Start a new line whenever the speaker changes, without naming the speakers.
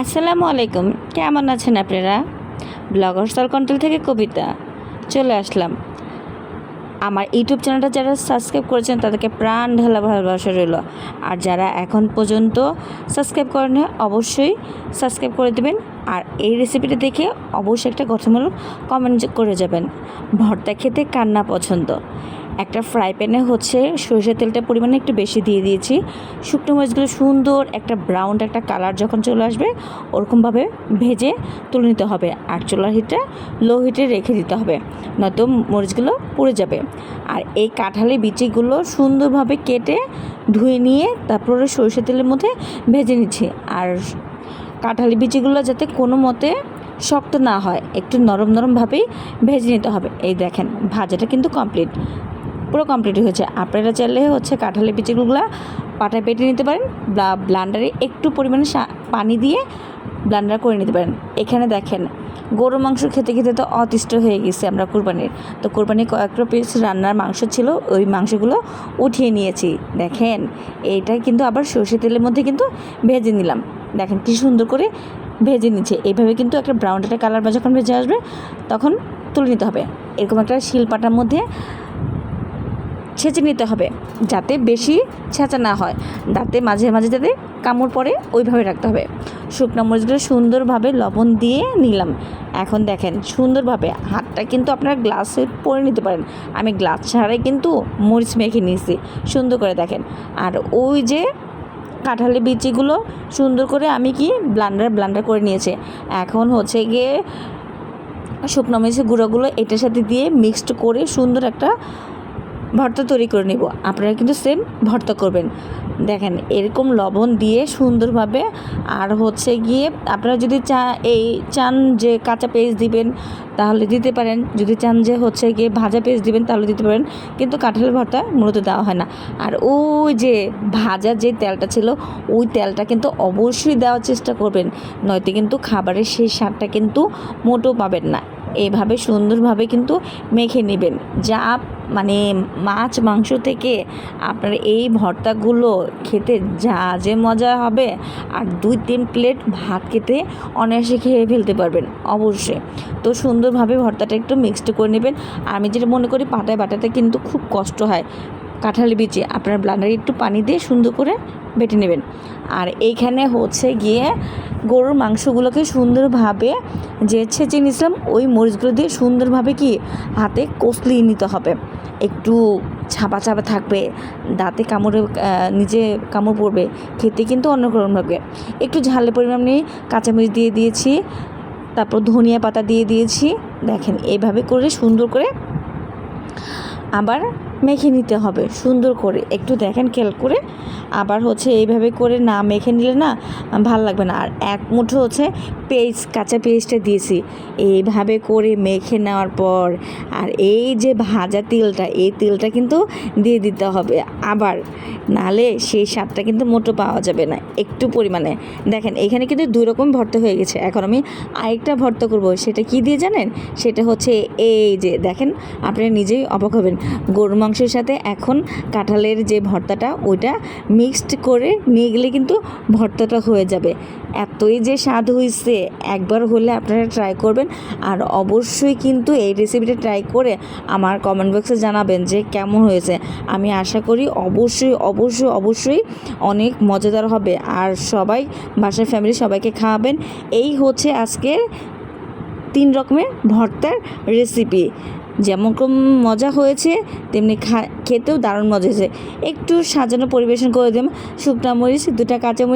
আসসালামু আলাইকুম। কেমন আছেন আপনারা? ব্লগার সাল কন্ট্রোল থেকে কবিতা চলে আসলাম। আমার ইউটিউব চ্যানেলটা যারা সাবস্ক্রাইব করেছেন, তাদেরকে প্রাণ ঢালা ভালোবাসা রইল। আর যারা এখন পর্যন্ত সাবস্ক্রাইব করেন অবশ্যই সাবস্ক্রাইব করে দেবেন। আর এই রেসিপিটা দেখে অবশ্যই একটা গঠনমূলক কমেন্ট করে যাবেন। ভর্তা খেতে কান্না পছন্দ? একটা ফ্রাই প্যানে হচ্ছে সরষের তেলটা পরিমাণে একটু বেশি দিয়ে দিয়েছি। শুকনো মরিচগুলো সুন্দর একটা ব্রাউন একটা কালার যখন চলে আসবে, ওরকমভাবে ভেজে তুলে নিতে হবে। আর চুলার হিটটা লো হিটে রেখে দিতে হবে, নয়তো মরিচগুলো পুড়ে যাবে। আর এই কাঁঠালি বিচিগুলো সুন্দরভাবে কেটে ধুয়ে নিয়ে তারপরে সরষের তেলের মধ্যে ভেজে নিচ্ছি। আর কাঁঠালি বিচিগুলো যাতে কোনো মতে শক্ত না হয়, একটু নরম নরমভাবেই ভেজে নিতে হবে। এই দেখেন, ভাজাটা কিন্তু কমপ্লিট পুরো কমপ্লিট হয়েছে। আপনারা চাইলে হচ্ছে কাঁঠালি বিচিগুলো পাটায় পেটে নিতে পারেন ব্লান্ডারে একটু পরিমাণে পানি দিয়ে ব্লান্ডার করে নিতে পারেন। এখানে দেখেন গরু মাংস খেতে খেতে তো অতিষ্ঠ হয়ে গেছে আমরা কুরবানির। তো কোরবানির কয়েকটা পিস রান্নার মাংস ছিল, ওই মাংসগুলো উঠিয়ে নিয়েছি। দেখেন এইটাই কিন্তু আবার সর্ষে তেলের মধ্যে কিন্তু ভেজে নিলাম। দেখেন কি সুন্দর করে ভেজে নিচ্ছে এইভাবে কিন্তু একটা ব্রাউন একটা কালার বা যখন ভেজে আসবে, তখন তুলে নিতে হবে। এরকম একটা শিলপাটার মধ্যে ছেঁচে নিতে হবে যাতে বেশি ছেঁচা না হয়। দাঁতে মাঝে মাঝে যাতে কামড় পড়ে, ওইভাবে রাখতে হবে। শুকনো মরিচগুলো সুন্দরভাবে লবণ দিয়ে নিলাম। এখন দেখেন, সুন্দরভাবে হাতটা কিন্তু আপনারা গ্লাসে পরে নিতে পারেন। আমি গ্লাস ছাড়াই কিন্তু মরিচ মেখে নিয়েছি, সুন্দর করে দেখেন। আর ওই যে কাঁঠালি বিচিগুলো সুন্দর করে আমি কি ব্লান্ডার ব্লান্ডার করে নিয়েছে। এখন হচ্ছে গিয়ে শুকনো মরিচের গুঁড়োগুলো এটার সাথে দিয়ে মিক্সড করে সুন্দর একটা ভর্তা তৈরি করে নেব। আপনারা কিন্তু সেম ভর্তা করবেন। দেখেন, এরকম লবণ দিয়ে সুন্দরভাবে আর হচ্ছে গিয়ে আপনারা যদি চা, এই চান যে কাঁচা পেঁয়াজ দিবেন তাহলে দিতে পারেন। যদি চান যে হচ্ছে গিয়ে ভাজা পেঁয়াজ দিবেন তাহলে দিতে পারেন। কিন্তু কাঁঠালের ভর্তা মূলত দেওয়া হয় না। আর ওই যে ভাজা যে তেলটা ছিল, ওই তেলটা কিন্তু অবশ্যই দেওয়ার চেষ্টা করবেন। নয়তো কিন্তু খাবারের সেই স্বাদটা কিন্তু মোটেও পাবেন না। এভাবে সুন্দরভাবে কিন্তু মেখে নেবেন। যা মানে মাছ, মাংস থেকে আপনার এই ভর্তাগুলো খেতে যা যে মজা হবে, আর দুই তিন প্লেট ভাত খেতে অনায়াসে খেয়ে ফেলতে পারবেন অবশ্যই। তো সুন্দরভাবে ভর্তাটা একটু মিক্সড করে নেবেন। আমি যেটা মনে করি, পাটায় বাটাতে কিন্তু খুব কষ্ট হয়। কাঁঠালি বিচে, আপনার ব্লান্ডারে একটু পানি দিয়ে সুন্দর করে বেটে নেবেন। আর এইখানে হচ্ছে গিয়ে গরুর মাংসগুলোকে সুন্দরভাবে যে ছেঁচে নিয়েছিলাম, ওই মরিচগুলো দিয়ে সুন্দরভাবে কি হাতে কষলিয়ে নিতে হবে। একটু ছাপা ছাপা থাকবে, দাঁতে কামড়ে নিজে কামড় পড়বে, খেতে কিন্তু অন্যরকম লাগবে। একটু ঝালের পরিমাণ নিয়ে কাঁচামরিচ দিয়ে দিয়েছি, তারপর ধনিয়া পাতা দিয়ে দিয়েছি। দেখেন, এভাবে করে সুন্দর করে আবার মেখে নিতে হবে, সুন্দর করে। একটু দেখেন খেয়াল করে। আবার হচ্ছে এইভাবে করে না মেখে নিলে না ভালো লাগবে না। আর এক মুঠো হচ্ছে পেঁয়াজ কাঁচা পেঁয়াজটা দিয়েছি। এইভাবে করে মেখে নেওয়ার পর আর এই যে ভাজা তিলটা, এই তিলটা কিন্তু দিয়ে দিতে হবে। আবার নালে সেই স্বাদটা কিন্তু মোটো পাওয়া যাবে না, একটু পরিমাণে। দেখেন, এখানে কিন্তু দুই রকম ভর্তা হয়ে গেছে। এখন আমি আরেকটা ভর্তা করব, সেটা কি দিয়ে জানেন? সেটা হচ্ছে এই যে, দেখেন আপনারা নিজেই অবাক হবেন। গরু মাংসের সাথে এখন কাঁঠালের যে ভর্তাটা, ওইটা মিক্সড করে নিয়ে গেলে কিন্তু ভর্তাটা হয়ে যাবে। এতই যে স্বাদ হয়েছে একবার হলে আপনারা ট্রাই করবেন। আর অবশ্যই কিন্তু এই রেসিপিটা ট্রাই করে আমার কমেন্ট বক্সে জানাবেন যে কেমন হয়েছে। আমি আশা করি অবশ্যই অবশ্যই অবশ্যই অনেক মজাদার হবে। আর সবাই, বাসার ফ্যামিলি সবাইকে খাওয়াবেন। এই হচ্ছে আজকের তিন রকমের ভর্তার রেসিপি যেমন মজা হয়েছে, তেমনি খেতেও দারুণ মজা হয়েছে। একটু সাজানো পরিবেশন করে দিলাম। শুকনা মরিচ, দুটা কাঁচা মরিচ